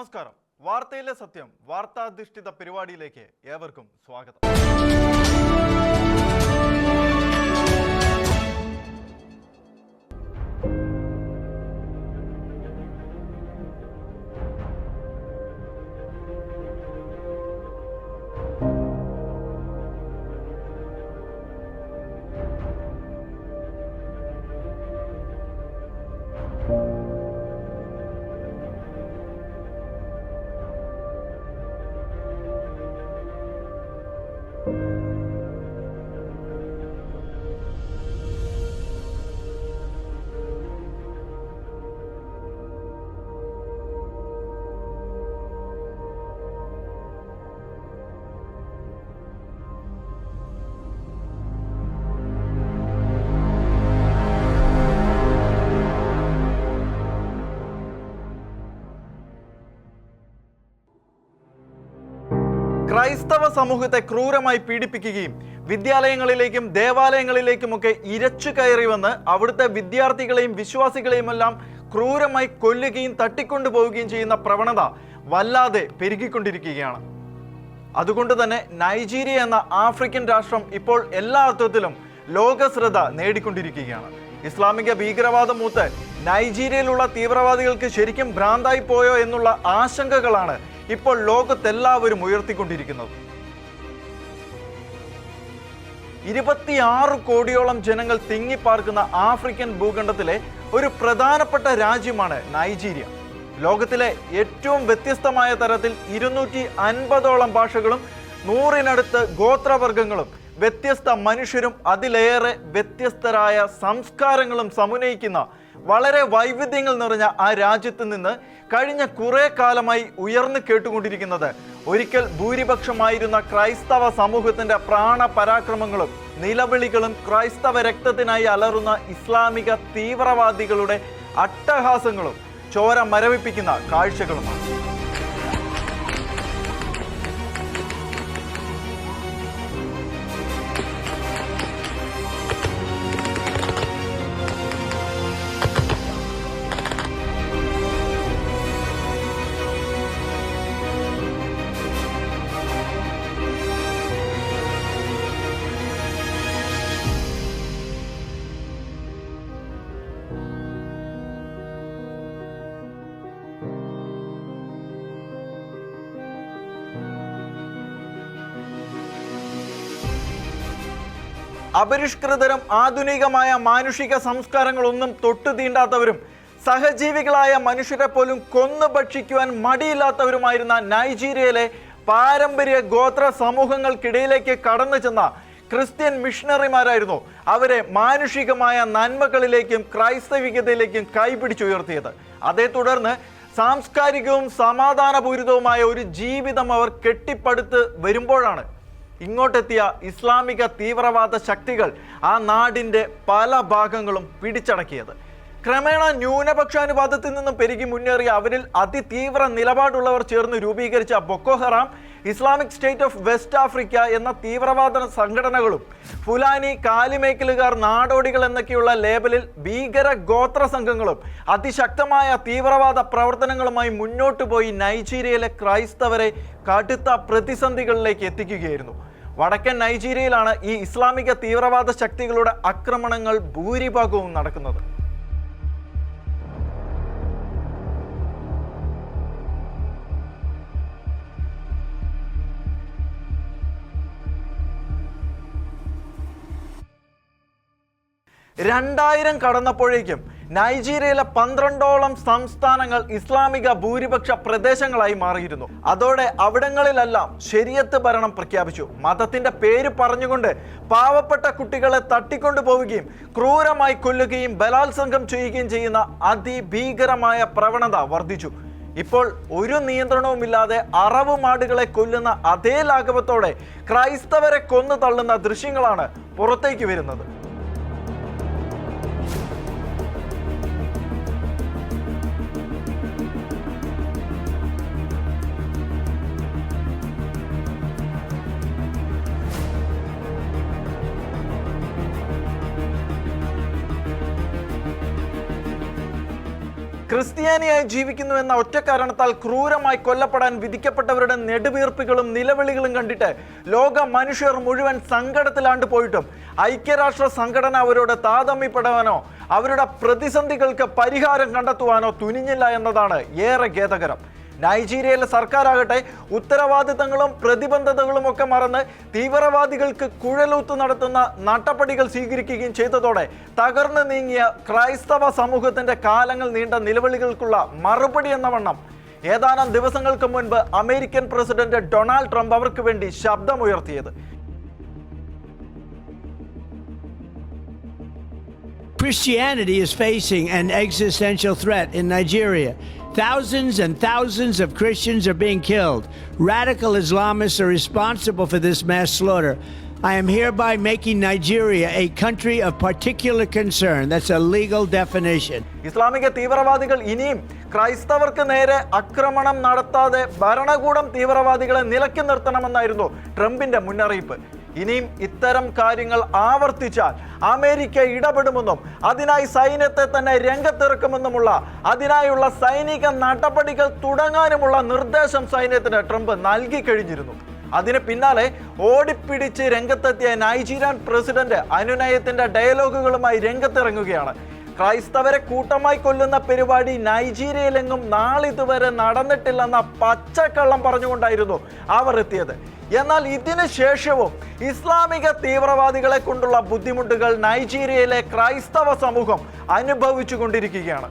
നമസ്കാരം. വാർത്തയിലെ സത്യം വാർത്താധിഷ്ഠിത പരിപാടിയിലേക്ക് ഏവർക്കും സ്വാഗതം. ക്രൈസ്തവ സമൂഹത്തെ ക്രൂരമായി പീഡിപ്പിക്കുകയും വിദ്യാലയങ്ങളിലേക്കും ദേവാലയങ്ങളിലേക്കുമൊക്കെ ഇരച്ചു കയറി വന്ന് അവിടുത്തെ വിദ്യാർത്ഥികളെയും വിശ്വാസികളെയുമെല്ലാം ക്രൂരമായി കൊല്ലുകയും തട്ടിക്കൊണ്ടുപോവുകയും ചെയ്യുന്ന പ്രവണത വല്ലാതെ പെരുകിക്കൊണ്ടിരിക്കുകയാണ്. അതുകൊണ്ട് തന്നെ നൈജീരിയ എന്ന ആഫ്രിക്കൻ രാഷ്ട്രം ഇപ്പോൾ എല്ലാ അർത്ഥത്തിലും ലോക ശ്രദ്ധ നേടിക്കൊണ്ടിരിക്കുകയാണ്. ഇസ്ലാമിക ഭീകരവാദം മൂത്ത് നൈജീരിയയിലുള്ള തീവ്രവാദികൾക്ക് ശരിക്കും ഭ്രാന്തായി പോയോ എന്നുള്ള ആശങ്കകളാണ് ഇപ്പോൾ ലോകത്തെല്ലാവരും ഉയർത്തിക്കൊണ്ടിരിക്കുന്നത്. ഇരുപത്തിയാറ് കോടിയോളം ജനങ്ങൾ തിങ്ങിപ്പാർക്കുന്ന ആഫ്രിക്കൻ ഭൂഖണ്ഡത്തിലെ ഒരു പ്രധാനപ്പെട്ട രാജ്യമാണ് നൈജീരിയ. ലോകത്തിലെ ഏറ്റവും വ്യത്യസ്തമായ തരത്തിൽ ഇരുന്നൂറ്റി അൻപതോളം ഭാഷകളും നൂറിനടുത്ത് ഗോത്രവർഗങ്ങളും വ്യത്യസ്ത മനുഷ്യരും അതിലേറെ വ്യത്യസ്തരായ സംസ്കാരങ്ങളും സമന്വയിക്കുന്ന വളരെ വൈവിധ്യങ്ങൾ നിറഞ്ഞ ആ രാജ്യത്ത് നിന്ന് കഴിഞ്ഞ കുറേ കാലമായി ഉയർന്നു കേട്ടുകൊണ്ടിരിക്കുന്നത്. ഒരിക്കൽ ഭൂരിപക്ഷമായിരുന്ന ക്രൈസ്തവ സമൂഹത്തിന്റെ പ്രാണ പരാക്രമങ്ങളും നിലവിളികളും ക്രൈസ്തവ രക്തത്തിനായി അലറുന്ന ഇസ്ലാമിക തീവ്രവാദികളുടെ അട്ടഹാസങ്ങളും ചോര മരവിപ്പിക്കുന്ന കാഴ്ചകളുമാണ്. അപരിഷ്കൃതരും ആധുനികമായ മാനുഷിക സംസ്കാരങ്ങളൊന്നും തൊട്ടു തീണ്ടാത്തവരും സഹജീവികളായ മനുഷ്യരെ പോലും കൊന്നു ഭക്ഷിക്കുവാൻ മടിയില്ലാത്തവരുമായിരുന്ന നൈജീരിയയിലെ പാരമ്പര്യ ഗോത്ര സമൂഹങ്ങൾക്കിടയിലേക്ക് കടന്നു ചെന്ന ക്രിസ്ത്യൻ മിഷണറിമാരായിരുന്നു അവരെ മാനുഷികമായ നന്മകളിലേക്കും ക്രൈസ്തവികതയിലേക്കും കൈപിടിച്ചുയർത്തിയത്. അതേ തുടർന്ന് സാംസ്കാരികവും സമാധാനപൂരിതവുമായ ഒരു ജീവിതം അവർ കെട്ടിപ്പടുത്ത് വരുമ്പോഴാണ് ഇങ്ങോട്ടെത്തിയ ഇസ്ലാമിക തീവ്രവാദ ശക്തികൾ ആ നാടിന്റെ പല ഭാഗങ്ങളും പിടിച്ചടക്കിയത്. ക്രമേണ ന്യൂനപക്ഷാനുപാതത്തിൽ നിന്നും പെരുകി മുന്നേറിയ അവരിൽ അതിതീവ്ര നിലപാടുള്ളവർ ചേർന്ന് രൂപീകരിച്ച Boko Haram Islamic State of West Africa എന്ന തീവ്രവാദ സംഘടനകളും ഫുലാനി കാലിമേക്കലുകാർ നാടോടികൾ എന്നൊക്കെയുള്ള ലേബലിൽ ഭീകര ഗോത്ര സംഘങ്ങളും അതിശക്തമായ തീവ്രവാദ പ്രവർത്തനങ്ങളുമായി മുന്നോട്ട് പോയി നൈജീരിയയിലെ ക്രൈസ്തവരെ കടുത്ത പ്രതിസന്ധികളിലേക്ക് എത്തിക്കുകയായിരുന്നു. വടക്കൻ നൈജീരിയയിലാണ് ഈ ഇസ്ലാമിക തീവ്രവാദ ശക്തികളുടെ ആക്രമണങ്ങൾ ഭൂരിഭാഗവും നടക്കുന്നത്. രണ്ടായിരം കടന്നപ്പോഴേക്കും നൈജീരിയയിലെ പന്ത്രണ്ടോളം സംസ്ഥാനങ്ങൾ ഇസ്ലാമിക ഭൂരിപക്ഷ പ്രദേശങ്ങളായി മാറിയിരുന്നു. അതോടെ അവിടങ്ങളിലെല്ലാം ശരിയത്ത് ഭരണം പ്രഖ്യാപിച്ചു. മതത്തിന്റെ പേര് പറഞ്ഞുകൊണ്ട് പാവപ്പെട്ട കുട്ടികളെ തട്ടിക്കൊണ്ടു പോവുകയും ക്രൂരമായി കൊല്ലുകയും ബലാത്സംഗം ചെയ്യുകയും ചെയ്യുന്ന അതിഭീകരമായ പ്രവണത വർദ്ധിച്ചു. ഇപ്പോൾ ഒരു നിയന്ത്രണവുമില്ലാതെ അറവ് മാടുകളെ കൊല്ലുന്ന അതേ ലാഘവത്തോടെ ക്രൈസ്തവരെ കൊന്നു തള്ളുന്ന ദൃശ്യങ്ങളാണ് പുറത്തേക്ക് വരുന്നത്. ക്രിസ്ത്യാനിയായി ജീവിക്കുന്നു എന്ന ഒറ്റ കാരണത്താൽ ക്രൂരമായി കൊല്ലപ്പെടാൻ വിധിക്കപ്പെട്ടവരുടെ നെടുവീർപ്പുകളും നിലവിളികളും കണ്ടിട്ട് ലോക മനുഷ്യർ മുഴുവൻ സങ്കടത്തിലാണ്ട് പോയിട്ടും. ഐക്യരാഷ്ട്ര സംഘടന അവരോട് താതമ്യപ്പെടാനോ അവരുടെ പ്രതിസന്ധികൾക്ക് പരിഹാരം കണ്ടെത്തുവാനോ തുനിഞ്ഞില്ല എന്നതാണ് ഏറെ ഖേദകരം. നൈജീരിയയിലെ സർക്കാരാകട്ടെ ഉത്തരവാദിത്തങ്ങളും പ്രതിബന്ധതകളും ഒക്കെ മറന്ന് തീവ്രവാദികൾക്ക് കുഴലൂത്ത് നടത്തുന്ന നട്ടപ്പടികൾ സ്വീകരിക്കുകയും ചെയ്തതോടെ തകർന്നു നീങ്ങിയ ക്രൈസ്തവ സമൂഹത്തിന്റെ കാലങ്ങൾ നീണ്ട നിലവിളികൾക്കുള്ള മറുപടി എന്ന വണ്ണം ഏതാനും ദിവസങ്ങൾക്ക് മുൻപ് അമേരിക്കൻ പ്രസിഡന്റ് ഡൊണാൾഡ് ട്രംപ് അവർക്ക് വേണ്ടി ശബ്ദമുയർത്തിയത് Christianity is facing an existential threat in Nigeria. Thousands and thousands of Christians are being killed. Radical Islamists are responsible for this mass slaughter. I am hereby making Nigeria a country of particular concern. That's a legal definition. ഇസ്ലാമിക തീവ്രവാദികൾ ഇനിയും ക്രൈസ്തവർക്ക് നേരെ ആക്രമണം നടത്താതെ ഭരണകൂടം തീവ്രവാദികളെ നിലയ്ക്ക് നിർത്തണമെന്നായിരുന്നു ട്രംപിന്റെ മുന്നറിയിപ്പ് ഇനിയും ഇത്തരം കാര്യങ്ങൾ ആവർത്തിച്ചാൽ അമേരിക്ക ഇടപെടുമെന്നും അതിനായി സൈന്യത്തെ തന്നെ രംഗത്തിറക്കുമെന്നുമുള്ള അതിനായുള്ള സൈനിക നടപടികൾ തുടങ്ങാനുമുള്ള നിർദ്ദേശം സൈന്യത്തിന് ട്രംപ് നൽകി കഴിഞ്ഞിരുന്നു. അതിന് പിന്നാലെ ഓടിപ്പിടിച്ച് രംഗത്തെത്തിയ നൈജീരിയൻ പ്രസിഡന്റ് അനുനയത്തിന്റെ ഡയലോഗുകളുമായി രംഗത്തിറങ്ങുകയാണ്. ക്രൈസ്തവരെ കൂട്ടമായി കൊല്ലുന്ന പരിപാടി നൈജീരിയയിലെങ്ങും നാളിതുവരെ നടന്നിട്ടില്ലെന്ന പച്ചക്കള്ളം പറഞ്ഞുകൊണ്ടായിരുന്നു അവർ എത്തിയത്. എന്നാൽ ഇതിനു ശേഷവും ഇസ്ലാമിക തീവ്രവാദികളെ കൊണ്ടുള്ള ബുദ്ധിമുട്ടുകൾ നൈജീരിയയിലെ ക്രൈസ്തവ സമൂഹം അനുഭവിച്ചു കൊണ്ടിരിക്കുകയാണ്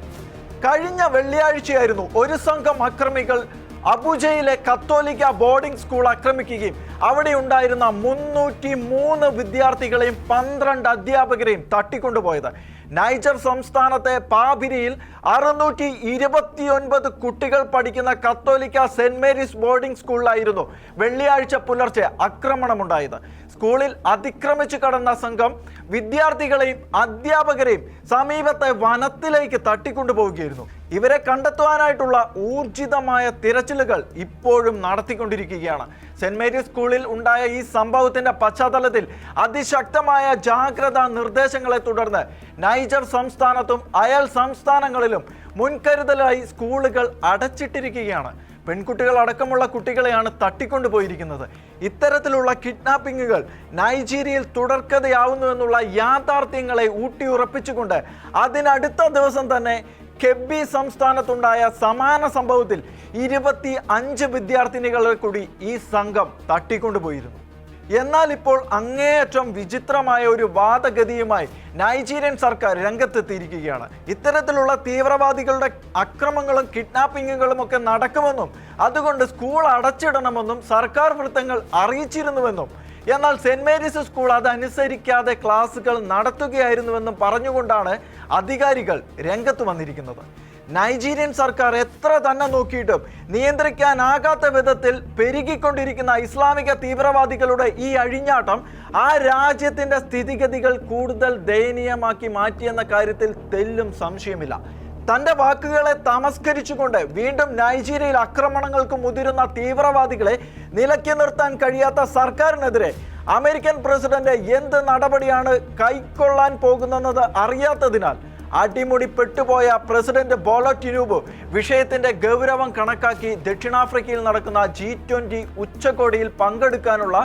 കഴിഞ്ഞ വെള്ളിയാഴ്ചയായിരുന്നു ഒരു സംഘം അക്രമികൾ അബുജയിലെ കത്തോലിക്ക ബോർഡിംഗ് സ്കൂൾ ആക്രമിക്കുകയും അവിടെ ഉണ്ടായിരുന്ന മുന്നൂറ്റി മൂന്ന് വിദ്യാർത്ഥികളെയും പന്ത്രണ്ട് അധ്യാപകരെയും തട്ടിക്കൊണ്ടുപോയത്. നൈജർ സംസ്ഥാനത്തെ പാബിരിയിൽ അറുന്നൂറ്റി ഇരുപത്തിയൊൻപത് കുട്ടികൾ പഠിക്കുന്ന കത്തോലിക്ക സെന്റ് മേരീസ് ബോർഡിംഗ് സ്കൂളിലായിരുന്നു വെള്ളിയാഴ്ച പുലർച്ചെ ആക്രമണമുണ്ടായത്. സ്കൂളിൽ അതിക്രമിച്ചു കടന്ന സംഘം വിദ്യാർത്ഥികളെയും അധ്യാപകരെയും സമീപത്തെ വനത്തിലേക്ക് തട്ടിക്കൊണ്ടുപോവുകയായിരുന്നു. ഇവരെ കണ്ടെത്തുവാനായിട്ടുള്ള ഊർജിതമായ തിരച്ചിലുകൾ ഇപ്പോഴും നടത്തിക്കൊണ്ടിരിക്കുകയാണ്. സെന്റ് മേരീസ് സ്കൂളിൽ ഉണ്ടായ ഈ സംഭവത്തിന്റെ പശ്ചാത്തലത്തിൽ അതിശക്തമായ ജാഗ്രതാ നിർദ്ദേശങ്ങളെ തുടർന്ന് നൈജർ സംസ്ഥാനത്തും അയൽ സംസ്ഥാനങ്ങളിലും മുൻകരുതലായി സ്കൂളുകൾ അടച്ചിട്ടിരിക്കുകയാണ്. പെൺകുട്ടികൾ അടക്കമുള്ള കുട്ടികളെയാണ് തട്ടിക്കൊണ്ടുപോയിരിക്കുന്നത്. ഇത്തരത്തിലുള്ള കിഡ്നാപ്പിങ്ങുകൾ നൈജീരിയയിൽ തുടർക്കഥയാവുന്നു എന്നുള്ള യാഥാർത്ഥ്യങ്ങളെ ഊട്ടിയുറപ്പിച്ചുകൊണ്ട് അതിനടുത്ത ദിവസം തന്നെ കെബി സംസ്ഥാനത്തുണ്ടായ സമാന സംഭവത്തിൽ ഇരുപത്തി അഞ്ച് വിദ്യാർത്ഥിനികളെ കൂടി ഈ സംഘം തട്ടിക്കൊണ്ടുപോയിരുന്നു. എന്നാൽ ഇപ്പോൾ അങ്ങേയറ്റം വിചിത്രമായ ഒരു വാദഗതിയുമായി നൈജീരിയൻ സർക്കാർ രംഗത്തെത്തിയിരിക്കുകയാണ്. ഇത്തരത്തിലുള്ള തീവ്രവാദികളുടെ അക്രമങ്ങളും കിഡ്നാപ്പിങ്ങുകളും ഒക്കെ നടക്കുമെന്നും അതുകൊണ്ട് സ്കൂൾ അടച്ചിടണമെന്നും സർക്കാർ വൃത്തങ്ങൾ അറിയിച്ചിരുന്നുവെന്നും എന്നാൽ സെന്റ് മേരീസ് സ്കൂൾ അതനുസരിക്കാതെ ക്ലാസുകൾ നടത്തുകയായിരുന്നുവെന്നും പറഞ്ഞുകൊണ്ടാണ് അധികാരികൾ രംഗത്ത് വന്നിരിക്കുന്നത്. നൈജീരിയൻ സർക്കാർ എത്ര തന്നെ നോക്കിയിട്ടും നിയന്ത്രിക്കാനാകാത്ത വിധത്തിൽ പെരുകിക്കൊണ്ടിരിക്കുന്ന ഇസ്ലാമിക തീവ്രവാദികളുടെ ഈ അഴിഞ്ഞാട്ടം ആ രാജ്യത്തിന്റെ സ്ഥിതിഗതികൾ കൂടുതൽ ദയനീയമാക്കി മാറ്റിയെന്ന കാര്യത്തിൽ തെല്ലും സംശയമില്ല. തന്റെ വാക്കുകളെ തമസ്കരിച്ചുകൊണ്ട് വീണ്ടും നൈജീരിയയിൽ ആക്രമണങ്ങൾക്ക് മുതിരുന്ന തീവ്രവാദികളെ നിലക്കി നിർത്താൻ കഴിയാത്ത സർക്കാരിനെതിരെ അമേരിക്കൻ പ്രസിഡന്റ് എന്ത് നടപടിയാണ് കൈക്കൊള്ളാൻ പോകുന്നത് അറിയാത്തതിനാൽ അടിമുടി പെട്ടുപോയ പ്രസിഡന്റ് ബോളോ ടിനൂബ് വിഷയത്തിന്റെ ഗൗരവം കണക്കാക്കി ദക്ഷിണാഫ്രിക്കയിൽ നടക്കുന്ന ജി ട്വന്റി ഉച്ചകോടിയിൽ പങ്കെടുക്കാനുള്ള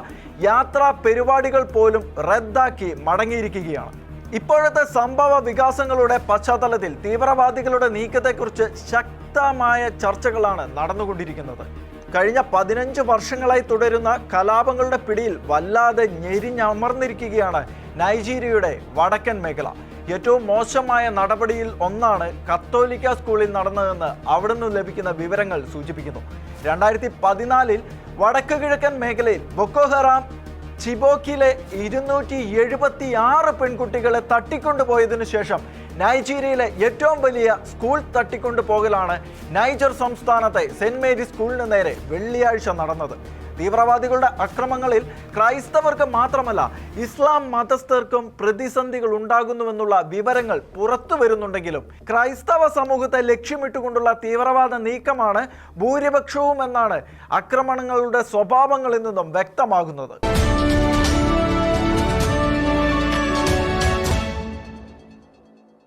യാത്രാ പരിപാടികൾ പോലും റദ്ദാക്കി മടങ്ങിയിരിക്കുകയാണ്. ഇപ്പോഴത്തെ സംഭവ വികാസങ്ങളുടെ പശ്ചാത്തലത്തിൽ തീവ്രവാദികളുടെ നീക്കത്തെക്കുറിച്ച് ശക്തമായ ചർച്ചകളാണ് നടന്നുകൊണ്ടിരിക്കുന്നത്. കഴിഞ്ഞ പതിനഞ്ച് വർഷങ്ങളായി തുടരുന്ന കലാപങ്ങളുടെ പിടിയിൽ വല്ലാതെ ഞെരിഞ്ഞമർന്നിരിക്കുകയാണ് നൈജീരിയയുടെ വടക്കൻ മേഖല. ഏറ്റവും മോശമായ നടപടിയിൽ ഒന്നാണ് കത്തോലിക്ക സ്കൂളിൽ നടന്നതെന്ന് അവിടെ നിന്ന് ലഭിക്കുന്ന വിവരങ്ങൾ സൂചിപ്പിക്കുന്നു. രണ്ടായിരത്തി പതിനാലിൽ വടക്കു കിഴക്കൻ മേഖലയിൽ ബൊക്കോഹറാം ചിബോക്കിലെ ഇരുന്നൂറ്റി എഴുപത്തി ആറ് പെൺകുട്ടികളെ തട്ടിക്കൊണ്ടുപോയതിനു ശേഷം നൈജീരിയയിലെ ഏറ്റവും വലിയ സ്കൂൾ തട്ടിക്കൊണ്ടുപോകലാണ് നൈജർ സംസ്ഥാനത്തെ സെന്റ് മേരി സ്കൂളിന് നേരെ വെള്ളിയാഴ്ച നടന്നത്. തീവ്രവാദികളുടെ അക്രമങ്ങളിൽ ക്രൈസ്തവർക്ക് മാത്രമല്ല ഇസ്ലാം മതസ്ഥർക്കും പ്രതിസന്ധികൾ ഉണ്ടാകുന്നുവെന്നുള്ള വിവരങ്ങൾ പുറത്തു വരുന്നുണ്ടെങ്കിലും ക്രൈസ്തവ സമൂഹത്തെ ലക്ഷ്യമിട്ടുകൊണ്ടുള്ള തീവ്രവാദ നീക്കമാണ് ഭൂരിപക്ഷവും എന്നാണ് ആക്രമണങ്ങളുടെ സ്വഭാവങ്ങളിൽ നിന്നും വ്യക്തമാകുന്നത്.